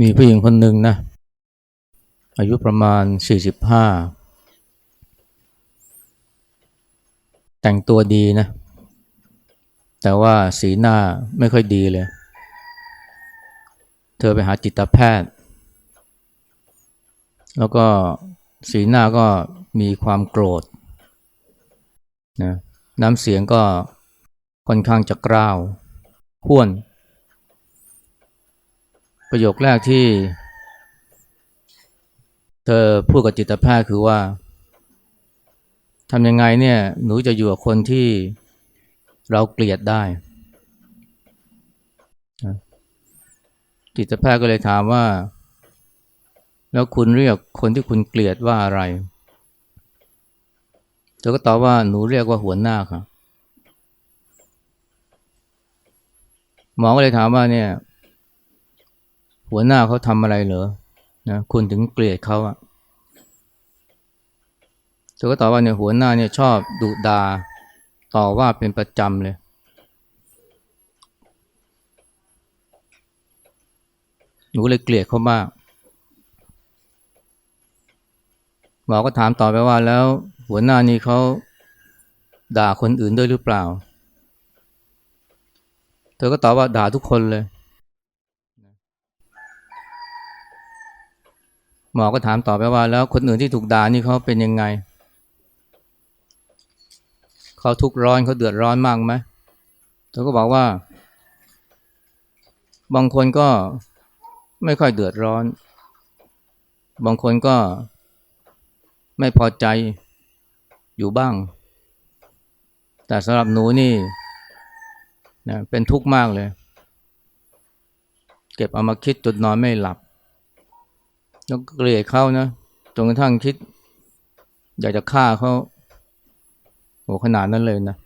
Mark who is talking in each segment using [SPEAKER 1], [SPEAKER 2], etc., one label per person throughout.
[SPEAKER 1] มีผู้หญิงคนหนึ่งนะ อายุประมาณ 45 แต่งตัวดีนะ แต่ว่าสีหน้าไม่ค่อยดีเลย เธอไปหาจิตแพทย์ แล้วก็สีหน้าก็มีความโกรธนะน้ำเสียงก็ค่อนข้างจะกร้าวห้วน ประโยคแรกที่ เธอพูดกับจิตแพทย์คือว่าทำยังไงเนี่ยหนูจะอยู่กับคนที่เราเกลียดได้ จิตแพทย์ก็เลยถามว่า แล้วคุณเรียกคนที่คุณเกลียดว่าอะไรเธอก็ตอบว่าหนูเรียกว่าหัวหน้าครับหมอก็เลยถามว่าเนี่ย หัวหน้าเขาทำอะไรเหรอนะคุณถึงเกลียดเขาอะเธอก็ตอบว่าเนี่ยหัวหน้าเนี่ยชอบดุดาต่อว่าเป็นประจำเลย หนูเลยเกลียดเขามากหมอก็ถามต่อไปว่าแล้วหัวหน้านี่เขาด่าคนอื่นด้วยหรือเปล่า เธอก็ตอบว่าด่าทุกคนเลย หมอก็ถามต่อไปว่า แล้วคนอื่นที่ถูกด่านี่เขาเป็นยังไงเขาทุกข์ร้อนเขาเดือดร้อนมากไหมเธอก็บอกว่า บางคนก็ไม่ค่อยเดือดร้อน บางคนก็ไม่พอใจอยู่บ้าง แต่สำหรับหนูนี่นะเป็นทุกข์มากเลย เก็บเอามาคิดจนนอนไม่หลับ แล้วก็เกลียดเขานะจนกระทั่งคิด อยากจะฆ่าเขาโหขนาดนั้นเลยนะ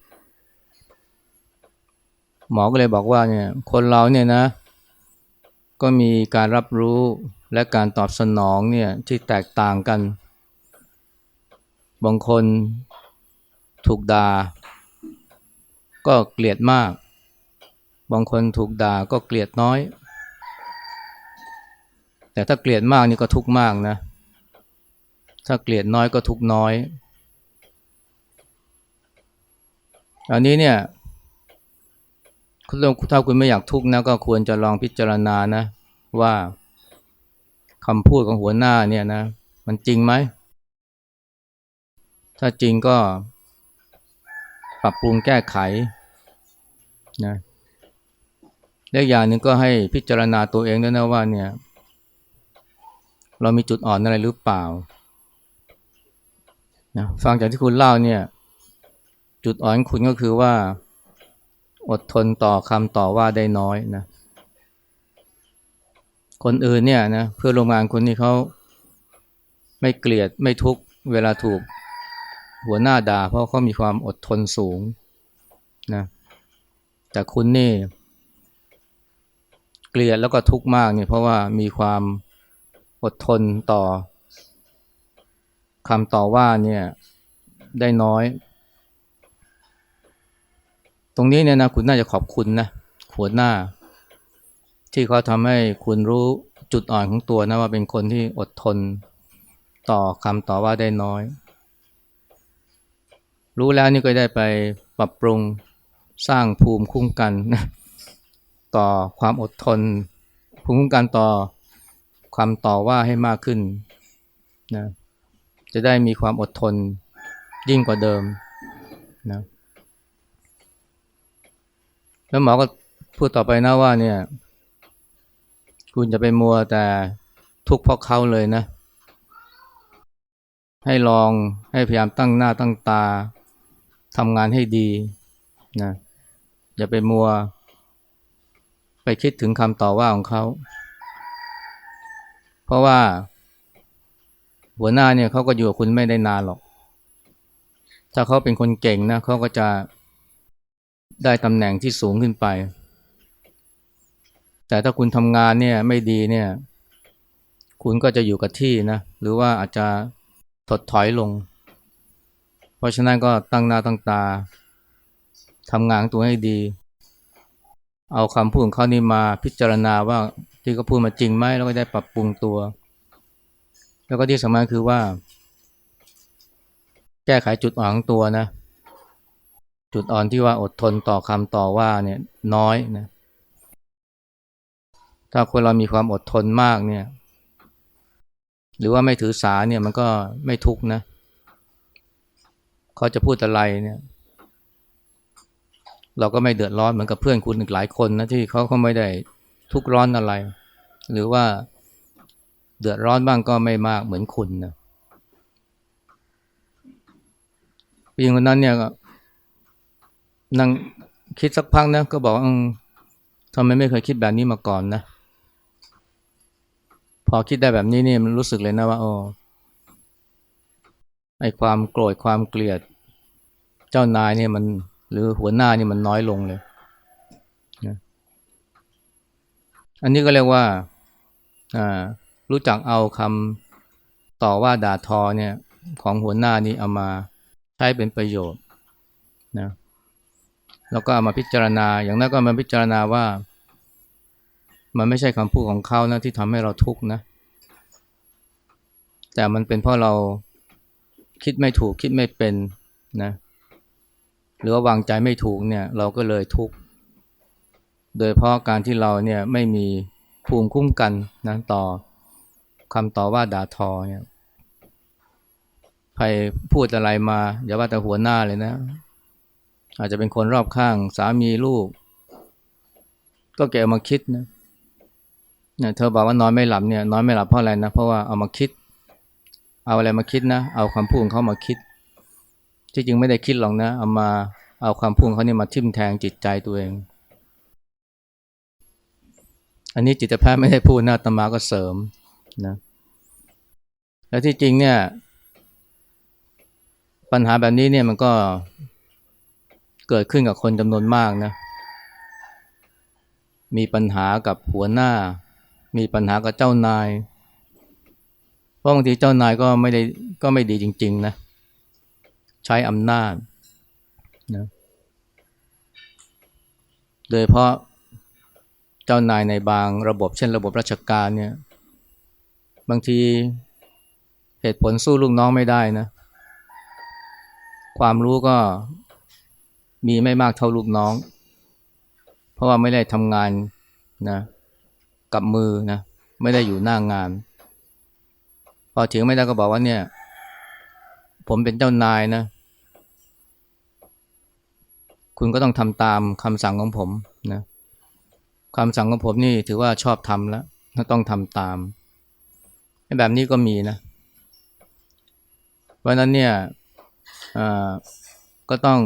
[SPEAKER 1] หมอก็เลยบอกว่าเนี่ย คนเราเนี่ยนะ ก็มีการรับรู้และการตอบสนองเนี่ยที่แตกต่างกัน บางคนถูกด่าก็เกลียดมาก บางคนถูกด่าก็เกลียดน้อย แต่ถ้าเกลียดมากนี่ก็ทุกข์มากนะ ถ้าเกลียดน้อยก็ทุกข์น้อย อันนี้เนี่ยคุณถ้าคุณไม่อยากทุกข์นะก็ควรจะลองพิจารณานะ ว่าคำพูดของหัวหน้าเนี่ยนะ มันจริงไหม ถ้าจริงก็ปรับปรุงแก้ไขนะและอย่างหนึ่งก็ให้พิจารณาตัวเองด้วยนะว่าเนี่ย เรามีจุดอ่อนอะไรหรือเปล่านะฟังจากที่คุณเล่าเนี่ย จุดอ่อนคุณก็คือว่า อดทนต่อคำต่อว่าได้น้อยนะ คนอื่นเนี่ยนะเพื่อโรงงานคุณนี่เขาไม่เกลียดไม่ทุกเวลาถูกหัวหน้าด่าเพราะเขามีความอดทนสูงนะแต่คุณนี่ เกลียดแล้วก็ทุกข์มากเนี่ยเพราะว่ามีความ อดทนต่อคำต่อว่าเนี่ยได้น้อย ตรงนี้เนี่ยนะคุณน่าจะขอบคุณนะหัวหน้า ที่เขาทำให้คุณรู้จุดอ่อนของตัวนะว่าเป็นคนที่อดทนต่อคำต่อว่าได้น้อย รู้แล้วนี่ก็ได้ไปปรับปรุงสร้างภูมิคุ้มกันนะต่อความอดทน ภูมิคุ้มกันต่อ ความต่อว่าให้มากขึ้นนะจะได้มีความอดทนยิ่งกว่าเดิมนะแล้วหมอก็พูดต่อไปนะว่าเนี่ย คุณจะไปมัวแต่ทุกข์เพราะเขาเลยนะ ให้ลองให้พยายามตั้งหน้าตั้งตาทำงานให้ดีนะอย่าไปมัว ไปคิดถึงคำต่อว่าของเขา ราะว่า หัวหน้าเนี่ยเขาก็อยู่กับคุณไม่ได้นานหรอก ถ้าเขาเป็นคนเก่งนะเขาก็จะได้ตำแหน่งที่สูงขึ้นไป แต่ถ้าคุณทำงานเนี่ยไม่ดีเนี่ย คุณก็จะอยู่กับที่นะ หรือว่าอาจจะถดถอยลง เพราะฉะนั้นก็ตั้งหน้าตั้งตาทำงานตัวให้ดี เอาคำพูดของเขานี่มาพิจารณาว่า ที่เขาพูดมาจริงไหมแล้วก็ได้ปรับปรุงตัว แล้วก็ที่สำคัญคือว่า แก้ไขจุดอ่อนของตัวนะ จุดอ่อนที่ว่าอดทนต่อคำต่อว่าเนี่ยน้อยนะถ้าคนเรามีความอดทนมากเนี่ย หรือว่าไม่ถือสาเนี่ยมันก็ไม่ทุกนะเขาจะพูดอะไรเนี่ย เราก็ไม่เดือดร้อนเหมือนกับเพื่อนคุณอีกหลายคนนะที่เขาเขาไม่ได้ ทุกร้อนอะไร หรือว่าเดือดร้อนบ้างก็ไม่มากเหมือนคุณนะผู้หญิงคนนั้นเนี่ยก็นั่งคิดสักพักนะก็บอกอทำไมไม่เคยคิดแบบนี้มาก่อนนะ พอคิดได้แบบนี้นี่มันรู้สึกเลยนะว่าโอ้ไอความโกรธความเกลียด เจ้านายเนี่ยมัน หรือหัวหน้านี่มันน้อยลงเลยนะ อันนี้ก็เรียกว่ารู้จักเอาคำต่อว่าด่าทอเนี่ยของหัวหน้านี้เอามาใช้เป็นประโยชน์นะแล้วก็เอามาพิจารณา อย่างนั้นก็มาพิจารณาว่า มันไม่ใช่คำพูดของเขานะที่ทำให้เราทุกข์นะ แต่มันเป็นเพราะเราคิดไม่ถูกคิดไม่เป็นนะหรือว่าวางใจไม่ถูกเนี่ย เราก็เลยทุกข์ โดยเพราะการที่เราเนี่ยไม่มีภูมิคุ้มกันนะต่อคำต่อว่าด่าทอเนี่ยใครพูดอะไรมาอย่าว่าแต่หัวหน้าเลยนะ อาจจะเป็นคนรอบข้างสามีลูก ก็เก็บมาคิดนะเนี่ยเธอบอกว่านอนไม่หลับเนี่ยนอนไม่หลับเพราะอะไรนะ เพราะว่าเอามาคิด เอาอะไรมาคิดนะ เอาคำพูดของเขามาคิด ที่จริงไม่ได้คิดหรอกนะ เอามาเอาคำพูดของเขาเนี่ยมาทิ่มแทงจิตใจตัวเอง อันนี้จิตแพทย์ไม่ได้พูดนะอาตมาก็เสริมนะแล้วที่จริงเนี่ย ปัญหาแบบนี้เนี่ยมันก็เกิดขึ้นกับคนจำนวนมากนะ มีปัญหากับหัวหน้า มีปัญหากับเจ้านาย เพราะบางทีเจ้านายก็ไม่ได้ก็ไม่ดีจริง ๆ นะ ใช้อำนาจนะ โดยเพราะ เจ้านายในบางระบบเช่นระบบราชการเนี่ยบางทีเหตุผลสู้ลูกน้องไม่ได้นะ ความรู้ก็มีไม่มากเท่าลูกน้อง เพราะว่าไม่ได้ทำงานนะกับมือนะไม่ได้อยู่หน้างาน พอถึงไม่ได้ก็บอกว่าเนี่ย ผมเป็นเจ้านายนะ คุณก็ต้องทำตามคำสั่งของผมนะ คำสั่งของผมนี่ถือว่าชอบทำแล้วต้องทำตาม แบบนี้ก็มีนะเพราะนั้นเนี่ยก็ต้อง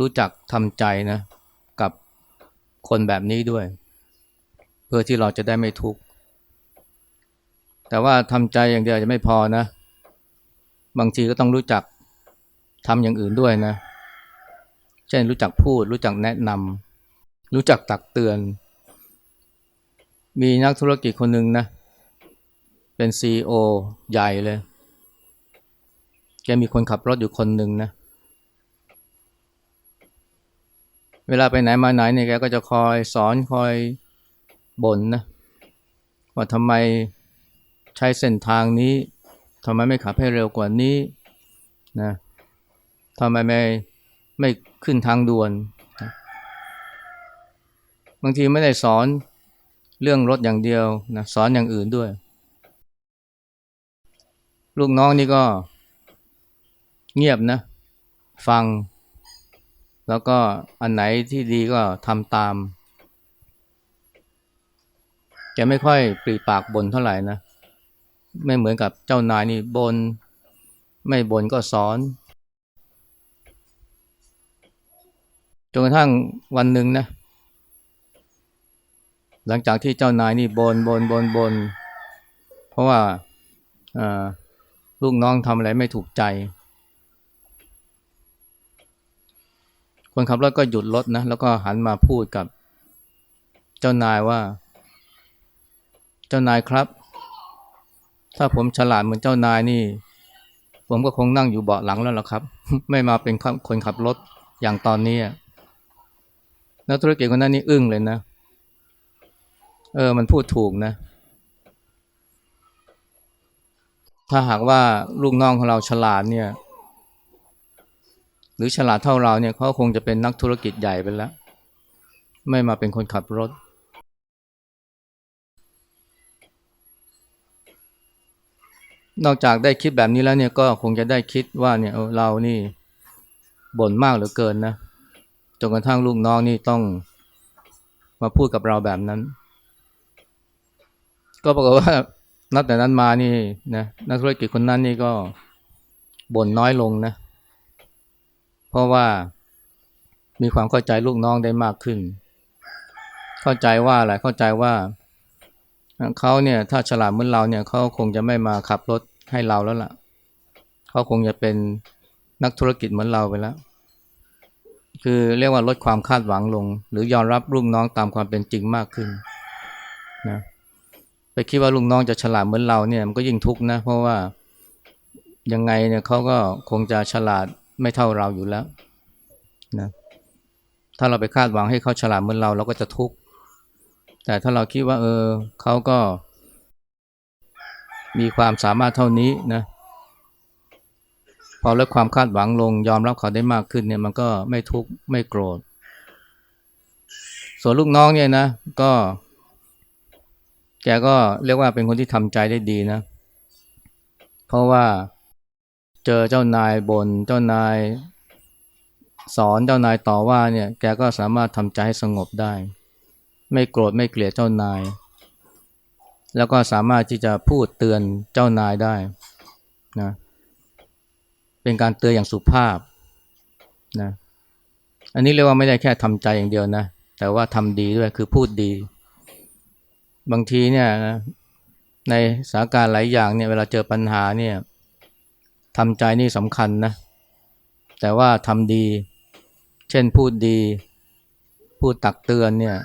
[SPEAKER 1] รู้จักทำใจนะกับคนแบบนี้ด้วย เพื่อที่เราจะได้ไม่ทุกข์แต่ว่าทำใจอย่างเดียวจะไม่พอนะ บางทีก็ต้องรู้จักทำอย่างอื่นด้วยนะ เช่นรู้จักพูด รู้จักแนะนำรู้จักตักเตือน มีนักธุรกิจคนหนึ่งนะ เป็นซีอใหญ่เลย แกมีคนขับรถอยู่คนหนึ่งนะ เวลาไปไหนมาไหนเนี่ยแกก็จะคอยสอนคอยบ่นนะ ว่าทำไมใช้เส้นทางนี้ทำไมไม่ขับให้เร็วกว่านี้นะทำไมไม่ไม่ขึ้นทางด่วน บางทีไม่ได้สอน เรื่องรถอย่างเดียวนะสอนอย่างอื่นด้วย ลูกน้องนี่ก็เงียบนะ ฟัง แล้วก็อันไหนที่ดีก็ทำตามแกไม่ค่อยปรีปากบนเท่าไหร่นะ ไม่เหมือนกับเจ้านายนี่บนไม่บนก็สอนจนกระทั่งวันหนึ่งนะ หลังจากที่เจ้านายนี่บนบนบนบน เพราะว่าลูกน้องทำอะไรไม่ถูกใจ คนขับรถก็หยุดรถนะ แล้วก็หันมาพูดกับเจ้านายว่า เจ้านายครับ ถ้าผมฉลาดเหมือนเจ้านายนี่ ผมก็คงนั่งอยู่เบาะหลังแล้วล่ะครับ ไม่มาเป็นคนขับรถอย่างตอนนี้นักธุรกิจคนนั้นนี่อึ้งเลยนะเเออ มันพูดถูกนะ ถ้าหากว่าลูกน้องของเราฉลาดเนี่ย หรือฉลาดเท่าเราเนี่ยเขาคงจะเป็นนักธุรกิจใหญ่ไปแล้ว ไม่มาเป็นคนขับรถ นอกจากได้คิดแบบนี้แล้วเนี่ยก็คงจะได้คิดว่าเนี่ยเออเรานี่บ่นมากเหลือเกินนะจนกระทั่งลูกน้องนี่ต้องมาพูดกับเราแบบนั้น ก็ปรากฏว่านับแต่นั้นมานี่นะนักธุรกิจคนนั้นนี่ก็บ่นน้อยลงนะ เพราะว่ามีความเข้าใจลูกน้องได้มากขึ้น เข้าใจว่าอะไรเข้าใจว่าเขาเนี่ยถ้าฉลาดเหมือนเราเนี่ยเขาคงจะไม่มาขับรถให้เราแล้วล่ะเขาคงจะเป็นนักธุรกิจเหมือนเราไปแล้ว คือเรียกว่าลดความคาดหวังลง หรือยอมรับลูกน้องตามความเป็นจริงมากขึ้นนะ ไปคิดว่าลูกน้องจะฉลาดเหมือนเราเนี่ยมันก็ยิ่งทุกข์นะ เพราะว่ายังไงเนี่ยเขาก็คงจะฉลาดไม่เท่าเราอยู่แล้วนะถ้าเราไปคาดหวังให้เขาฉลาดเหมือนเราเราก็จะทุกข์แต่ถ้าเราคิดว่า เออเขาก็ มีความสามารถเท่านี้นะพอลดความคาดหวังลงยอมรับเขาได้มากขึ้นเนี่ยมันก็ไม่ทุกข์ไม่โกรธส่วนลูกน้องเนี่ยนะ ก็ แกก็เรียกว่าเป็นคนที่ทำใจได้ดีนะ เพราะว่าเจอเจ้านายบนเจ้านายสอนเจ้านายต่อว่าเนี่ยแกก็สามารถทำใจให้สงบได้ ไม่โกรธไม่เกลียดเจ้านาย แล้วก็สามารถที่จะพูดเตือนเจ้านายได้นะเป็นการเตือนอย่างสุภาพนะอันนี้เรียกว่าไม่ได้แค่ทำใจอย่างเดียวนะ แต่ว่าทำดีด้วยคือพูดดี บางทีเนี่ยในสถานการณ์หลายอย่างเนี่ยเวลาเจอปัญหาเนี่ยทำใจนี่สำคัญนะ แต่ว่าทำดี เช่นพูดดี พูดตักเตือนเนี่ย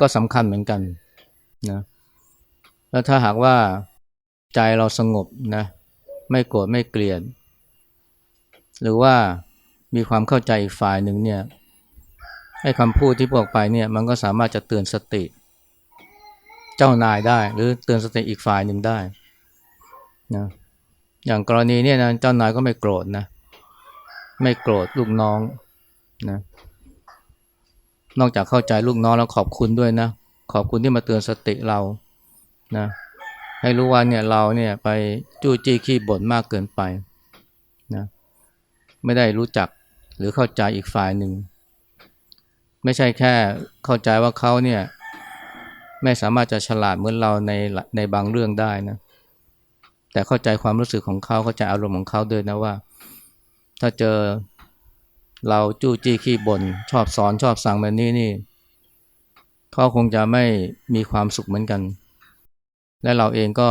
[SPEAKER 1] ก็สำคัญเหมือนกันนะแล้วถ้าหากว่าใจเราสงบนะไม่โกรธไม่เกลียด หรือว่ามีความเข้าใจอีกฝ่ายหนึ่งเนี่ยให้คำพูดที่บอกไปเนี่ยมันก็สามารถจะเตือนสติ เจ้านายได้ หรือเตือนสติอีกฝ่ายหนึ่งได้นะอย่างกรณีเนี่ยนะเจ้านายก็ไม่โกรธนะไม่โกรธลูกน้องนะนอกจากเข้าใจลูกน้องแล้วขอบคุณด้วยนะขอบคุณที่มาเตือนสติเรานะให้รู้ว่าเนี่ยเราเนี่ยไปจู้จี้ขี้บ่นมากเกินไปนะไม่ได้รู้จักหรือเข้าใจอีกฝ่ายหนึ่ง ไม่ใช่แค่เข้าใจว่าเขาเนี่ย ไม่สามารถจะฉลาดเหมือนเราในในบางเรื่องได้นะ แต่เข้าใจความรู้สึกของเขาเข้าใจอารมณ์ของเขาด้วยนะว่า ถ้าเจอเราจู้จี้ขี้บน่นชอบสอนชอบสั่งแบบนี้นี่เขาคงจะไม่มีความสุขเหมือนกัน และเราเองก็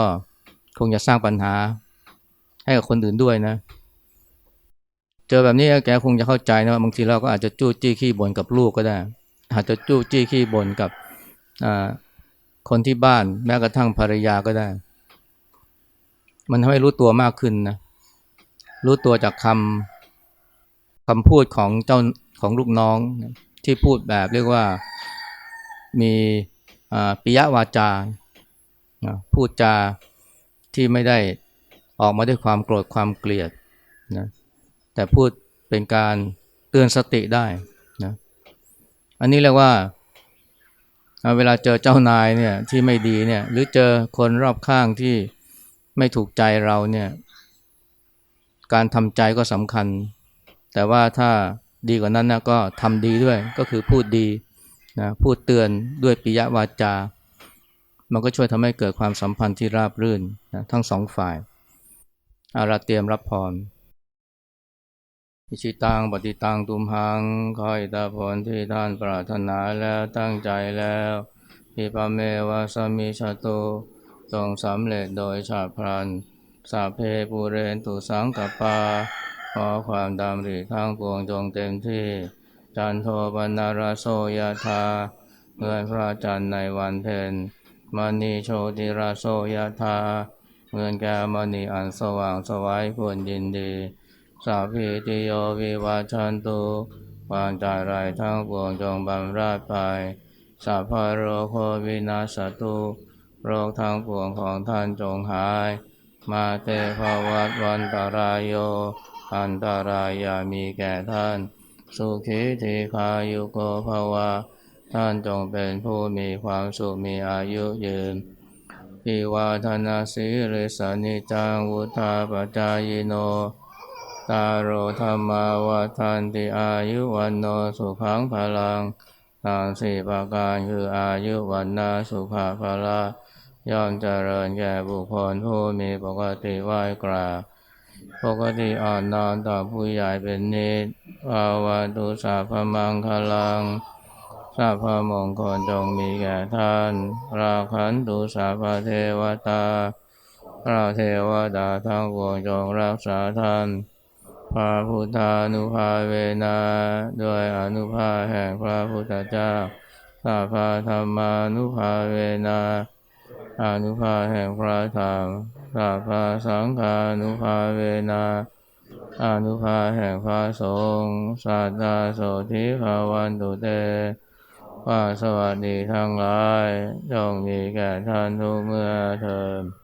[SPEAKER 1] คงจะสร้างปัญหาให้กับคนอื่นด้วยนะ เจอแบบนี้แกคงจะเข้าใจนะว่าบางทีเราก็อาจจะจู้จี้ขี้บ่นกับลูกก็ได้ อาจจะจู้จี้ขี้บ่นกับ คนที่บ้านแม้กระทั่งภรรยาก็ได้ มันทำให้รู้ตัวมากขึ้นนะ รู้ตัวจากคำคำพูดของเจ้าของลูกน้องที่พูดแบบเรียกว่ามีปิยวาจา พูดจาที่ไม่ได้ออกมาด้วยความโกรธความเกลียดนะแต่พูดเป็นการเตือนสติได้นะอันนี้เรียกว่า เวลาเจอเจ้านายเนี่ยที่ไม่ดีเนี่ยหรือเจอคนรอบข้างที่ไม่ถูกใจเราเนี่ยการทำใจก็สำคัญ แต่ว่าถ้าดีกว่านั้นนะก็ทำดีด้วยก็คือพูดดีนะพูดเตือนด้วยปิยวาจา มันก็ช่วยทำให้เกิดความสัมพันธ์ที่ราบรื่นนะทั้งสองฝ่ายอาราเตรียมรับพร อิชิตังปฏิตังตุมหังคอยตาผลที่ท่านปรารถนาแล้วตั้งใจแล้วพิปเมวะสมิชาโตทรงสำเร็จโดยชาพลันสาเพปูเรนตุสังกปา ขอความดำริทั้งปวงจงเต็มที่ จันโทปนาราโสยธาเงินพระจันทร์ในวันเพ็ญมณีโชติราโสยธาเงินแกมณีอันสว่างสวัยควรยินดี สาพีติโยวิวาชันตุความใจไรทั้งปวงจงบำราดไปสัพพโรโควินาศตุโรคทางปวงของท่านจงหาย มาเตภวัตวันตรายโย อันตารายามีแก่ท่าน สุขีทีคายุโกภวะ ท่านจงเป็นผู้มีความสุขมีอายุยืนพิวาธนาสีริสนิจังวุธาปจายโน ตาโรธรรมาวัฏันติอายุวันโนสุขังพลังทางสี่ประการคืออายุวันนาสุขภาละย่อมเจริญแก่บุคคลผู้มีปกติไหวกราบปกติอ่อนนอนต่อผู้ใหญ่เป็นนิดภาวะตุสัพมังคลังสัพมงคลจงมีแก่ท่าน ราคันตุสัพพเทวตาพระเทวดาทั้งปวงจงรักษาท่าน พระพุทธานุภาเวนะด้วยอนุภาแห่งพระพุทธเจ้าสัพพะธรรมานุภาเวนะอนุภาแห่งพระธรรมสัพพะสังฆานุภาเวนะอนุภาแห่งพระสงฆ์สัตตาโสธิภาวันตุเตว่าสวัสดีทั้งหลายจงมีแก่ท่านทุกเมื่อเทิน